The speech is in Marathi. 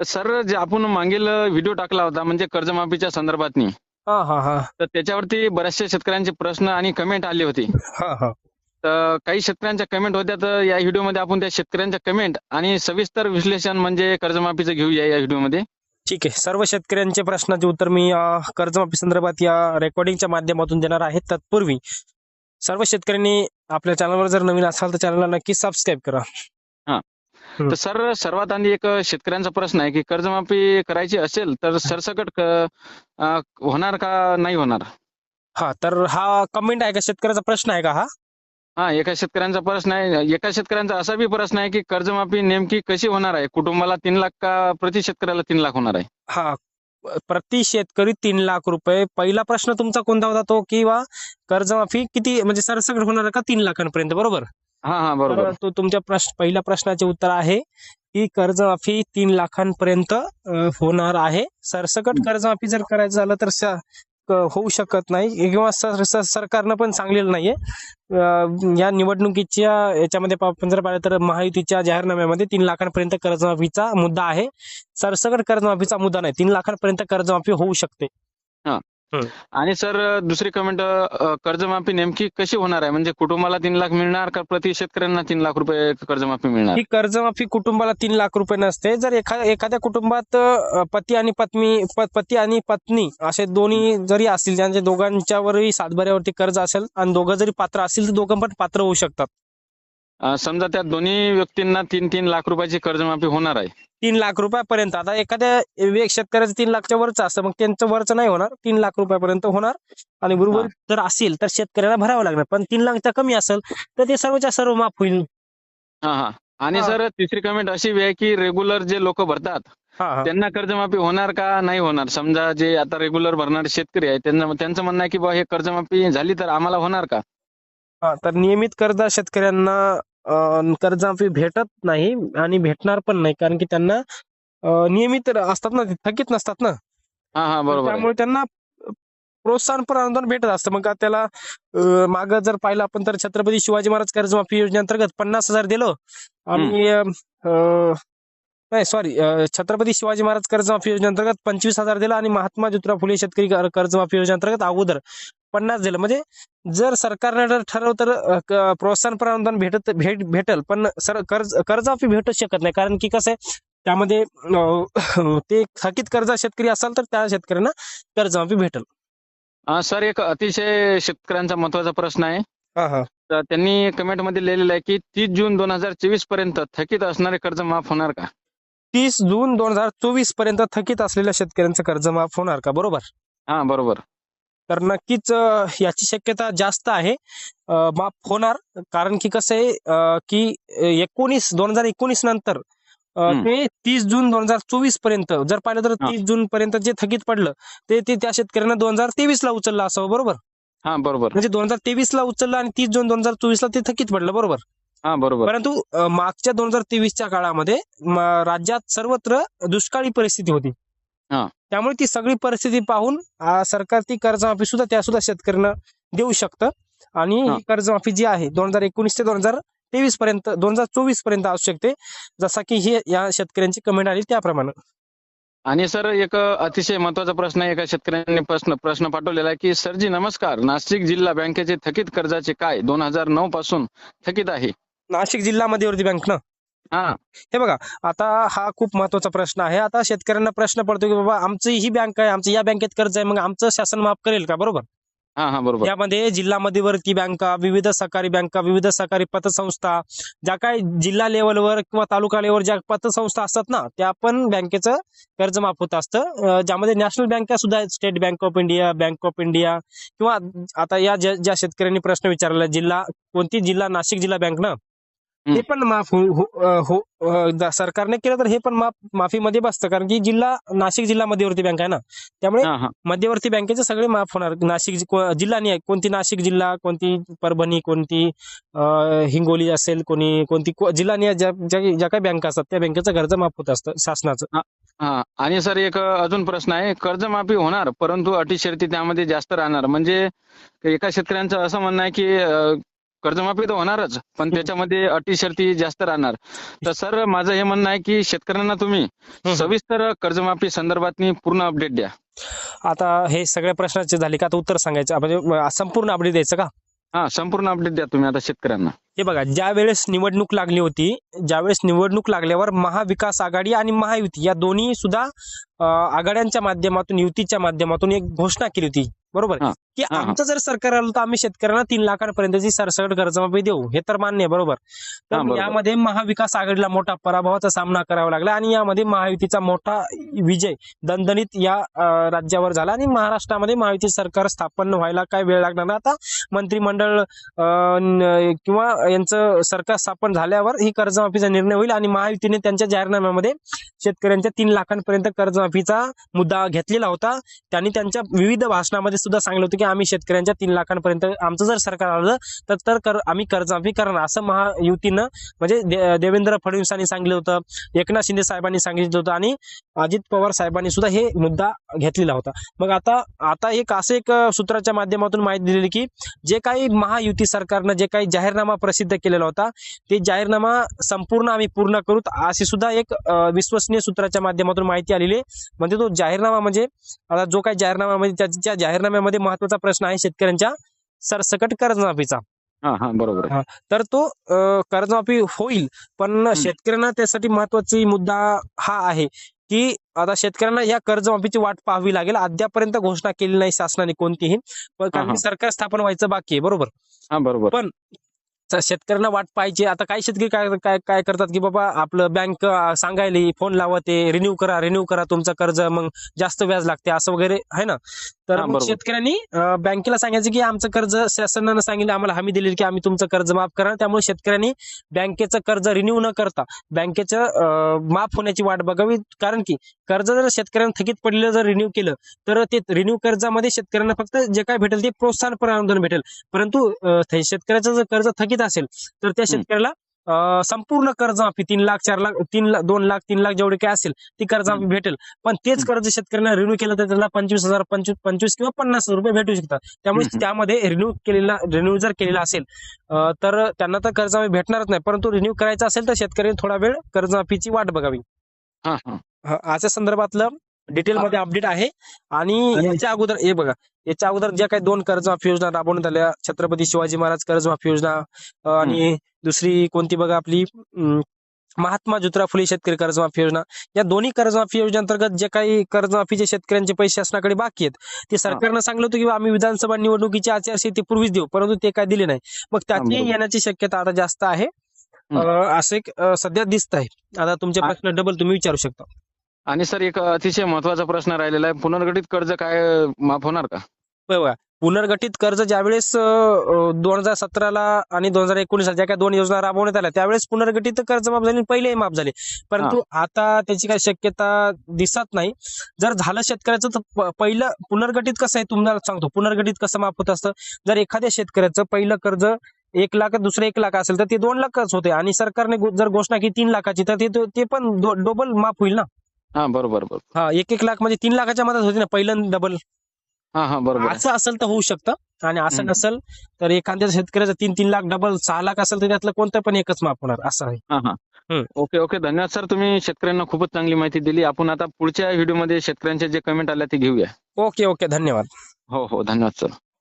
सर जे आपण मागील व्हिडिओ टाकला होता म्हणजे कर्जमाफीच्या संदर्भातनी हा हा हा. तर त्याच्यावरती बऱ्याचशा शेतकऱ्यांचे प्रश्न आणि कमेंट आले होते. हा हा. तर काही शेतकऱ्यांच्या कमेंट होत्या तर या व्हिडिओमध्ये आपण त्या शेतकऱ्यांच्या कमेंट आणि सविस्तर विश्लेषण म्हणजे कर्जमाफीचं घेऊया या व्हिडिओमध्ये. ठीक आहे. सर्व शेतकऱ्यांचे प्रश्नाचे उत्तर मी कर्जमाफी संदर्भात या रेकॉर्डिंगच्या माध्यमातून देणार आहे. तत्पूर्वी सर्व शेतकऱ्यांनी आपल्या चॅनलवर जर नवीन असाल तर चॅनलला नक्की सबस्क्राईब करा. तर सर सर्वात आधी एक शेतकऱ्यांचा प्रश्न आहे की कर्जमाफी करायची असेल तर सरसकट होणार का नाही होणार? हा तर हा कमेंट आहे का? शेतकऱ्याचा प्रश्न आहे का हा? हा एका शेतकऱ्यांचा प्रश्न आहे. एका शेतकऱ्यांचा असा बी प्रश्न आहे की कर्जमाफी नेमकी कशी होणार आहे? कुटुंबाला तीन लाख का प्रति शेतकऱ्याला तीन लाख होणार आहे? हा प्रति शेतकरी तीन लाख रुपये. पहिला प्रश्न तुमचा कोणता होता तो? किंवा कर्जमाफी किती म्हणजे सरसकट होणार का तीन लाखांपर्यंत? बरोबर? हा हा बरोबर. तर तो तुमच्या प्रश्न पहिल्या प्रश्नाचे उत्तर आहे की कर्जमाफी तीन लाखांपर्यंत अ, होणार आहे. सरसकट कर्जमाफी जर करायचं झालं तर स- क- होऊ शकत नाही. किंवा सर- सर- सरकारनं पण सांगलेलं नाहीये. अ, या निवडणुकीच्या याच्यामध्ये पा- आपण जर पाहिलं तर महायुतीच्या जाहीरनाम्यामध्ये तीन लाखांपर्यंत कर्जमाफीचा मुद्दा आहे. सरसकट कर्जमाफीचा मुद्दा नाही. तीन लाखांपर्यंत कर्जमाफी होऊ शकते. आणि सर दुसरी कमेंट कर्जमाफी नेमकी कशी होणार आहे? म्हणजे कुटुंबाला तीन लाख मिळणार का प्रति शेतकऱ्यांना तीन लाख रुपये कर्जमाफी मिळणार? ही कर्जमाफी कुटुंबाला तीन लाख रुपये नसते. जर एखा एखाद्या कुटुंबात पती आणि पत्नी पती आणि पत्नी असे दोन्ही जरी असतील त्यांच्या दोघांच्यावरही सातबाऱ्यावरती कर्ज असेल आणि दोघं जरी पात्र असतील तर दोघं पण पात्र होऊ शकतात. अं, समजा त्या दोन्ही व्यक्तींना तीन तीन लाख रुपयाची कर्जमाफी होणार आहे. तीन लाख रुपयापर्यंत. आता एखाद्या एक शेतकऱ्याचं तीन लाखच्या वरचं असतं मग त्यांचं वरचं नाही होणार. तीन लाख रुपयापर्यंत होणार. आणि बरोबर जर असेल तर शेतकऱ्याला भरावं लागणार. पण तीन लाखच्या कमी असेल तर ते सर्वच्या सर्व माफ होईल. हा हा. आणि हा. सर तिसरी कमेंट अशी बी आहे की रेग्युलर जे लोक भरतात हा हा. त्यांना कर्जमाफी होणार का नाही होणार? समजा जे आता रेग्युलर भरणारे शेतकरी आहेत त्यांना त्यांचं म्हणणं आहे की बा हे कर्जमाफी झाली तर आम्हाला होणार का? हा तर नियमित कर्ज शेतकऱ्यांना कर्जमाफी भेटत नाही आणि भेटणार पण नाही कारण की त्यांना नियमित असतात ना ते थकीत नसतात ना. हा हा बरोबर आहे. त्यामुळे त्यांना प्रोत्साहन पण अनुदान भेटत असतं. मग त्याला माग जर पाहिलं आपण तर छत्रपती शिवाजी महाराज कर्जमाफी योजनेअंतर्गत पन्नास हजार दिलं आणि अं, नाही सॉरी छत्रपती शिवाजी महाराज कर्जमाफी योजनेअंतर्गत पंचवीस हजार दिलं आणि महात्मा ज्योतिराव फुले शेतकरी कर- कर्जमाफी योजनेअंतर्गत अगोदर पन्नास दिलं. म्हणजे जर सरकारने जर ठरवलं तर प्रोत्साहनपर अनुदान भेटत भेट भेटल. पण सर कर्ज कर्जमाफी भेटू शकत नाही. कारण की कसं आहे त्यामध्ये ते थकीत कर्ज शेतकरी असाल तर त्या शेतकऱ्यांना कर्जमाफी भेटल. हा, सर एक अतिशय शेतकऱ्यांचा महत्त्वाचा प्रश्न आहे. हा हा. तर त्यांनी कमेंटमध्ये लिहिलेलं आहे की तीस जून दोन हजार चोवीसपर्यंत थकीत असणारे कर्ज माफ होणार का? तीस जून दोन हजार चोवीसपर्यंत थकीत असलेल्या शेतकऱ्यांचं कर्ज माफ होणार का? बरोबर? हा बरोबर. तर नक्कीच याची शक्यता जास्त आहे. माफ होणार. कारण की कसं आहे की एकोणीस दोन हजार एकोणीस नंतर. ते तीस जून दोन हजार चोवीसपर्यंत जर पाहिलं तर. तीस जून पर्यंत जे थकीत पडलं ते ते त्या शेतकऱ्यांना दोन हजार तेवीस ला उचललं असावं बरोबर? हा बरोबर. म्हणजे दोन हजार तेवीस ला उचललं आणि तीस जून दोन हजार चोवीस ला ते थकीत पडलं बरोबर? हा बरोबर. परंतु मागच्या दोन हजार तेवीसच्या काळामध्ये राज्यात सर्वत्र दुष्काळी परिस्थिती होती. हा. त्यामुळे ती सगळी परिस्थिती पाहून आ, सरकार ती कर्जमाफी सुद्धा त्या सुद्धा शेतकऱ्यांना देऊ शकतं. आणि हा. ही कर्जमाफी जी आहे दोन हजार एकोणीस ते दोन हजार तेवीस पर्यंत दोन हजार चोवीसपर्यंत असू शकते. जसा की हे या शेतकऱ्यांची कमेंट आली त्याप्रमाणे. आणि सर एक अतिशय महत्त्वाचा प्रश्न आहे एका शेतकऱ्यांनी प्रश्न प्रश्न पाठवलेला आहे की सरजी नमस्कार नाशिक जिल्हा बँकेचे थकीत कर्जाचे काय दोन हजार नऊ पासून थकीत आहे? नाशिक जिल्हा मध्यवर्ती बँक ना. हा. हे बघा आता हा खूप महत्त्वाचा प्रश्न आहे. आता शेतकऱ्यांना प्रश्न पडतो की बाबा आमची ही बँक आहे आमचं या बँकेत कर्ज आहे मग आमचं शासन माफ करेल का? बरोबर? हा हा बरोबर. यामध्ये जिल्हा मध्यवर्ती बँका विविध सहकारी बँका विविध सहकारी पतसंस्था ज्या काही जिल्हा लेवलवर किंवा तालुका लेवलवर ज्या पतसंस्था असतात ना त्या पण बँकेचं कर्ज माफ होत असतं. ज्यामध्ये नॅशनल बँका सुद्धा State Bank of India Bank of India किंवा आता या ज्या ज्या शेतकऱ्यांनी प्रश्न विचारला जिल्हा कोणती जिल्हा? नाशिक जिल्हा बँक ना? हे. पण माफ हो- हो- हो सरकारने केलं तर हे पण माफ माफीमध्ये बसतं. कारण की जिल्हा नाशिक जिल्हा मध्यवर्ती बँक आहे ना? त्यामुळे मध्यवर्ती बँकेचे सगळे माफ होणार. नाशिक जिल्हा नाही कोणती नाशिक जिल्हा कोणती परभणी कोणती हिंगोली असेल कोणी कोणती जिल्हा नाही ज्या काही बँका असतात त्या बँकेचं कर्ज माफ होत असतं शासनाचं. हा आणि सर एक अजून प्रश्न आहे. कर्जमाफी होणार परंतु अटी शर्ती त्यामध्ये जास्त राहणार. म्हणजे एका शेतकऱ्यांचं असं म्हणणं आहे की कर्जमाफी तर होणारच पण. त्याच्यामध्ये अटी शर्ती जास्त राहणार तर सर माझं हे म्हणणं आहे की शेतकऱ्यांना तुम्ही. सविस्तर कर्जमाफी संदर्भात पूर्ण अपडेट द्या आता हे सगळ्या प्रश्नाचे झाले का आता उत्तर सांगायचं म्हणजे संपूर्ण अपडेट द्यायचं का हा संपूर्ण अपडेट द्या तुम्ही आता शेतकऱ्यांना हे बघा ज्या वेळेस निवडणूक लागली होती ज्यावेळेस निवडणूक लागल्यावर महाविकास आघाडी आणि महायुती या दोन्ही सुद्धा आघाड्यांच्या माध्यमातून युतीच्या माध्यमातून एक घोषणा केली होती बरोबर. की. आमचं जर सरकार आलं तर आम्ही शेतकऱ्यांना तीन लाखांपर्यंतची सरसकट कर्जमाफी देऊ हे तर मान्य आहे बरोबर तर. यामध्ये महाविकास आघाडीला मोठा पराभवाचा सामना करावा लागला आणि यामध्ये महायुतीचा मोठा विजय दणदणीत या राज्यावर झाला आणि महाराष्ट्रामध्ये महायुती सरकार स्थापन व्हायला काय वेळ लागणार नाही आता मंत्रिमंडळ न- किंवा यांचं सरकार स्थापन झाल्यावर ही कर्जमाफीचा निर्णय होईल आणि महायुतीने त्यांच्या जाहीरनाम्यामध्ये शेतकऱ्यांच्या तीन लाखांपर्यंत कर्जमाफीचा मुद्दा घेतलेला होता त्यांनी त्यांच्या विविध भाषणामध्ये सुद्धा सांगितलं होतं की आम्ही शेतकऱ्यांच्या तीन लाखांपर्यंत आमचं जर सरकार आलं तर तर कर आम्ही कर्जमाफी करणार असं महायुतीनं म्हणजे दे- देवेंद्र फडणवीसांनी सांगितलं होतं एकनाथ शिंदे साहेबांनी सांगितलं होतं आणि अजित पवार साहेबांनी सुद्धा हे मुद्दा घेतलेला होता. मग आता आता एक असं एक सूत्राच्या माध्यमातून माहिती दिलेली की जे काही महायुती सरकारनं जे काही जाहीरनामा प्रसिद्ध केलेला होता ते जाहीरनामा संपूर्ण आम्ही पूर्ण करू अशी सुद्धा एक विश्वसनीय सूत्राच्या माध्यमातून माहिती आलेली आहे. म्हणजे तो जाहीरनामा म्हणजे आता जो काही जाहीरनामा म्हणजे त्याच्या जाहीरनाम्यामध्ये महत्त्वाचा प्रश्न आहे शेतकऱ्यांच्या सरसकट कर्जमाफीचा. हा हा बरोबर आहे. तर तो अं, कर्जमाफी होईल पण शेतकऱ्यांना त्यासाठी महत्वाची मुद्दा हा आहे की आता शेतकऱ्यांना या कर्जमाफीची वाट पाहावी लागेल. अद्यापर्यंत घोषणा केली नाही शासनाने कोणतीही पण कारण हा. की सरकार स्थापन व्हायचं बाकी आहे बरोबर? हा बरोबर. तर शेतकऱ्यांना वाट पाहिजे आता काही शेतकरी काय काय काय करतात की बाबा आपलं बँक सांगायली फोन लावते रिन्यू करा रिन्यू करा तुमचं कर्ज मग जास्त व्याज लागते असं वगैरे आहे ना? तर. शेतकऱ्यांनी बँकेला सांगायचं की आमचं कर्ज शासनानं सांगितलं आम्हाला हमी दिलेली की आम्ही तुमचं कर्ज माफ करा त्यामुळे शेतकऱ्यांनी बँकेचं कर्ज रिन्यू न करता बँकेचं माफ होण्याची वाट बघावी. कारण की कर्ज जर शेतकऱ्यांना थकीत पडलेलं जर रिन्यू केलं तर ते रिन्यू कर्जामध्ये शेतकऱ्यांना फक्त जे काय भेटेल ते प्रोत्साहन अनुदान भेटेल. परंतु शेतकऱ्याचं जर कर्ज थकीत असेल तर त्या शेतकऱ्याला संपूर्ण कर्जमाफी तीन लाख चार लाख तीन लाख दोन लाख तीन लाख जेवढे काय असेल ती कर्जमाफी भेटेल. पण तेच. कर्ज शेतकऱ्यांना रिन्यू केलं तर त्याला पंचवीस हजार पंचवीस पंचवीस किंवा पन्नास हजार रुपये भेटू शकतात. त्यामुळे. त्यामध्ये रिन्यू केलेला रिन्यू जर केलेला असेल तर त्यांना तर कर्जमाफी भेटणारच नाही परंतु रिन्यू करायचा असेल तर शेतकऱ्यांनी थोडा वेळ कर्जमाफीची वाट बघावी. अशा संदर्भातलं डिटेल मध्ये अपडेट आहे. आणि याच्या अगोदर हे बघा याच्या अगोदर ज्या काही दोन कर्जमाफी योजना राबवण्यात आल्या छत्रपती शिवाजी महाराज कर्जमाफी योजना आणि दुसरी कोणती बघा आपली महात्मा ज्योतिराव फुले शेतकरी कर्जमाफी योजना. या दोन्ही कर्जमाफी योजनेअंतर्गत जे काही कर्जमाफीचे शेतकऱ्यांचे पैसे शासनाकडे बाकी आहेत ते सरकारनं सांगलं होतं की आम्ही विधानसभा निवडणुकीची आचारसंहिते पूर्वीच देऊ परंतु ते काय दिले नाही. मग त्याची. येण्याची शक्यता आता जास्त आहे. असं एक सध्या दिसत आहे आता तुमचे प्रश्न डबल तुम्ही विचारू शकता. आणि सर एक अतिशय महत्त्वाचा प्रश्न राहिलेला आहे. पुनर्गठित कर्ज काय माफ होणार का? बघा पुनर्गठित कर्ज ज्यावेळेस दोन हजार सतराला आणि दोन हजार एकोणीसला ज्या काही दोन योजना राबवण्यात आल्या त्यावेळेस पुनर्गठित कर्ज माफ झाले आणि पहिलेही माफ झाले. परंतु आता त्याची काही शक्यता दिसत नाही. जर झालं शेतकऱ्याचं तर पहिलं पुनर्गठित कसं आहे तुम्हाला सांगतो. पुनर्गठित कसं माफ होत असतं? जर एखाद्या शेतकऱ्याचं पहिलं कर्ज एक लाख दुसरं एक लाख असेल तर ते दोन लाखच होते. आणि सरकारने जर घोषणा केली तीन लाखाची तर ते पण डबल माफ होईल ना? हा बरोबर बरोबर. हा एक एक लाख म्हणजे तीन लाखाच्या मदत होती ना पहिलं डबल हा हा बरोबर. असं असेल तर होऊ शकतं. आणि असं हम्म. नसेल तर एखाद्या शेतकऱ्याचं तीन तीन लाख डबल सहा लाख असेल तर त्यातलं कोणतं पण एकच माफ होणार असं आहे. हा हा. हम्म. Okay okay. धन्यवाद सर. तुम्ही शेतकऱ्यांना खूपच चांगली माहिती दिली. आपण आता पुढच्या व्हिडिओमध्ये शेतकऱ्यांचे जे कमेंट आल्या ते घेऊया. Okay okay. धन्यवाद. हो हो. धन्यवाद सर.